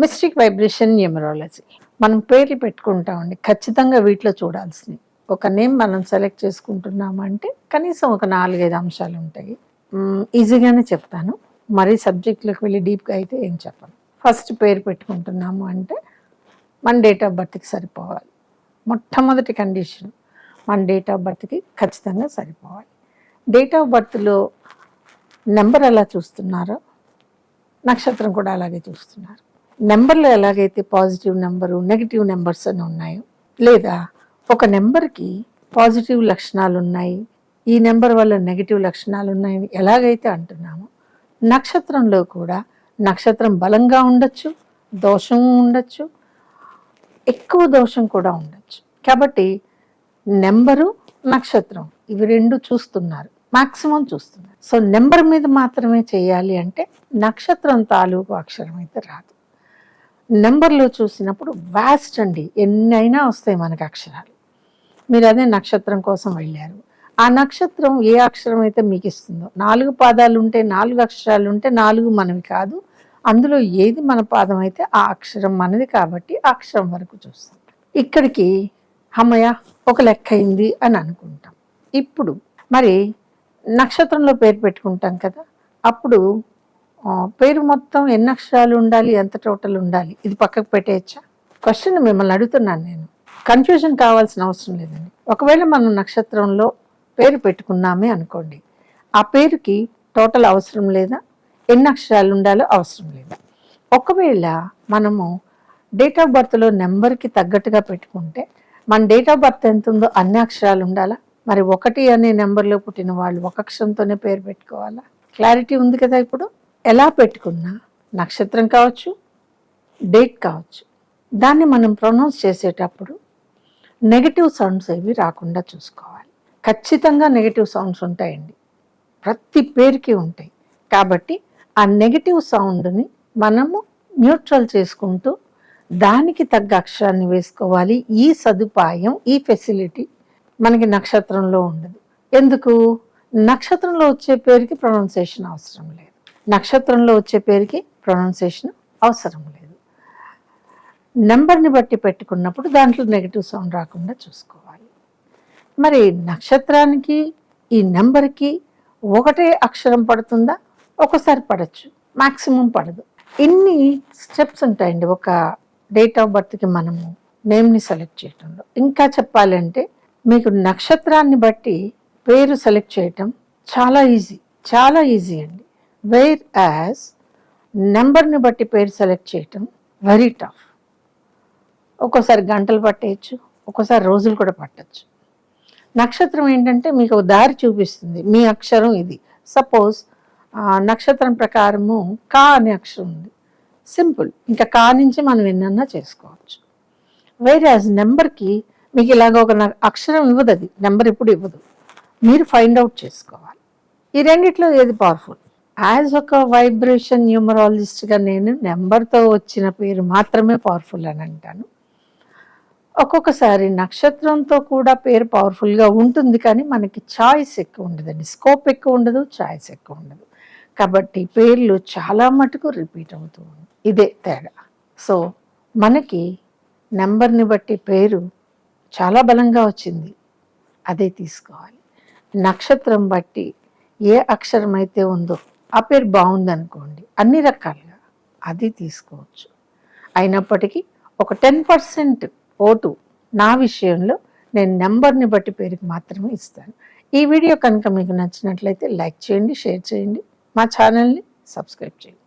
Mystic vibration numerology. మనం పేర్లు పెట్టుకుంటామండి. ఖచ్చితంగా వీటిలో చూడాల్సినవి ఒక నేమ్ మనం సెలెక్ట్ చేసుకుంటున్నాము అంటే కనీసం ఒక నాలుగైదు అంశాలు ఉంటాయి. ఈజీగానే చెప్తాను. మరీ సబ్జెక్ట్లోకి వెళ్ళి డీప్గా అయితే ఏం చెప్పను. ఫస్ట్ పేరు పెట్టుకుంటున్నాము అంటే మన డేట్ ఆఫ్ బర్త్కి సరిపోవాలి. మొట్టమొదటి కండిషన్ మన డేట్ ఆఫ్ బర్త్కి ఖచ్చితంగా సరిపోవాలి. డేట్ ఆఫ్ బర్త్లో నెంబర్ ఎలా చూస్తున్నారో నక్షత్రం కూడా అలాగే చూస్తున్నారు. నెంబర్లో ఎలాగైతే పాజిటివ్ నెంబరు నెగిటివ్ నెంబర్స్ అని ఉన్నాయో లేదా ఒక నెంబర్కి పాజిటివ్ లక్షణాలు ఉన్నాయి ఈ నెంబర్ వల్ల నెగిటివ్ లక్షణాలు ఉన్నాయని ఎలాగైతే అంటున్నామో నక్షత్రంలో కూడా నక్షత్రం బలంగా ఉండొచ్చు దోషం ఉండొచ్చు ఎక్కువ దోషం కూడా ఉండొచ్చు. కాబట్టి నెంబరు నక్షత్రం ఇవి రెండు చూస్తున్నారు మాక్సిమం చూస్తున్నారు. సో నెంబర్ మీద మాత్రమే చేయాలి అంటే నక్షత్రం తాలూకు అక్షరం అయితే రాదు. నెంబర్లో చూసినప్పుడు వాస్ట్ అండి. ఎన్ని అయినా వస్తాయి మనకు అక్షరాలు. మీరు అదే నక్షత్రం కోసం వెళ్ళారు. ఆ నక్షత్రం ఏ అక్షరం అయితే మీకు ఇస్తుందో నాలుగు పాదాలు ఉంటే నాలుగు అక్షరాలు ఉంటే నాలుగు మనవి కాదు. అందులో ఏది మన పాదం అయితే ఆ అక్షరం మనది కాబట్టి ఆ అక్షరం వరకు చూస్తాం. ఇక్కడికి అమ్మయ్య ఒక లెక్క అయింది అని అనుకుంటాం. ఇప్పుడు మరి నక్షత్రంలో పేరు పెట్టుకుంటాం కదా అప్పుడు పేరు మొత్తం ఎన్ని అక్షరాలు ఉండాలి ఎంత టోటల్ ఉండాలి? ఇది పక్కకు పెట్టేయచ్చా? క్వశ్చన్ మిమ్మల్ని అడుగుతున్నాను నేను. కన్ఫ్యూజన్ కావాల్సిన అవసరం లేదండి. ఒకవేళ మనం నక్షత్రంలో పేరు పెట్టుకున్నామే అనుకోండి ఆ పేరుకి టోటల్ అవసరం లేదా? ఎన్ని అక్షరాలు ఉండాలో అవసరం లేదా? ఒకవేళ మనము డేట్ ఆఫ్ బర్త్లో నెంబర్కి తగ్గట్టుగా పెట్టుకుంటే మన డేట్ ఆఫ్ బర్త్ ఎంత ఉందో అన్ని అక్షరాలు ఉండాలా? మరి ఒకటి అనే నెంబర్లో పుట్టిన వాళ్ళు ఒక అక్షరంతోనే పేరు పెట్టుకోవాలా? క్లారిటీ ఉంది కదా ఇప్పుడు? ఎలా పెట్టుకున్నా నక్షత్రం కావచ్చు డేట్ కావచ్చు దాన్ని మనం ప్రొనౌన్స్ చేసేటప్పుడు నెగటివ్ సౌండ్స్ ఏవి రాకుండా చూసుకోవాలి. ఖచ్చితంగా నెగటివ్ సౌండ్స్ ఉంటాయండి. ప్రతి పేరుకి ఉంటాయి. కాబట్టి ఆ నెగటివ్ సౌండ్ని మనము న్యూట్రల్ చేసుకుంటూ దానికి తగ్గ అక్షరాన్ని వేసుకోవాలి. ఈ సదుపాయం ఈ ఫెసిలిటీ మనకి నక్షత్రంలో ఉండదు. ఎందుకు? నక్షత్రంలో వచ్చే పేరుకి ప్రొనౌన్సేషన్ అవసరం లేదు. నక్షత్రంలో వచ్చే పేరుకి ప్రొనౌన్సియేషన్ అవసరం లేదు. నెంబర్ని బట్టి పెట్టుకున్నప్పుడు దాంట్లో నెగిటివ్ సౌండ్ రాకుండా చూసుకోవాలి. మరి నక్షత్రానికి ఈ నెంబర్కి ఒకటే అక్షరం పడుతుందా? ఒకసారి పడచ్చు. మాక్సిమం పడదు. ఇన్ని స్టెప్స్ ఉంటాయండి. ఒక డేట్ ఆఫ్ బర్త్కి మనము నేమ్ని సెలెక్ట్ చేయటంలో. ఇంకా చెప్పాలంటే మీకు నక్షత్రాన్ని బట్టి పేరు సెలెక్ట్ చేయటం చాలా ఈజీ చాలా ఈజీ అండి. వేర్ యాజ్ నెంబర్ని బట్టి పేరు సెలెక్ట్ చేయటం వెరీ టఫ్ ఒక్కోసారి గంటలు పట్టేయచ్చు ఒక్కోసారి రోజులు కూడా పట్టచ్చు. నక్షత్రం ఏంటంటే మీకు ఒక దారి చూపిస్తుంది మీ అక్షరం ఇది. సపోజ్ నక్షత్రం ప్రకారము కా అనే అక్షరం ఉంది. సింపుల్ ఇంకా కా నుంచి మనం ఎన్నన్నా చేసుకోవచ్చు. వేరే యాజ్ నెంబర్కి మీకు ఇలాగ ఒక న- అక్షరం ఇవ్వదు అది. నెంబర్ ఇప్పుడు ఇవ్వదు. మీరు ఫైండ్ అవుట్ చేసుకోవాలి. ఈ రెండిట్లో ఏది పవర్ఫుల్ యాజ్ ఒక వైబ్రేషన్ న్యూమరాలజిస్ట్గా నేను నెంబర్తో వచ్చిన పేరు మాత్రమే పవర్ఫుల్ అని అంటాను. ఒక్కొక్కసారి నక్షత్రంతో కూడా పేరు పవర్ఫుల్గా ఉంటుంది కానీ మనకి చాయిస్ ఎక్కువ ఉండదండి స్కోప్ ఎక్కువ ఉండదు చాయిస్ ఎక్కువ ఉండదు. కాబట్టి పేర్లు చాలా మటుకు రిపీట్ అవుతూ ఉంది ఇదే తేడా. సో మనకి నెంబర్ని బట్టి పేరు చాలా బలంగా వచ్చింది. అదే తీసుకోవాలి. నక్షత్రం బట్టి ఏ అక్షరం అయితే ఉందో ఆ పేరు బాగుందనుకోండి. అన్ని రకాలుగా అది తీసుకోవచ్చు. అయినప్పటికీ ఒక టెన్ పర్సెంట్ ఓటు నా విషయంలో నేను నెంబర్ని బట్టి పేరుకి మాత్రమే ఇస్తాను. ఈ వీడియో కనుక మీకు నచ్చినట్లయితే లైక్ చేయండి షేర్ చేయండి. మా ఛానల్ని సబ్స్క్రైబ్ చేయండి.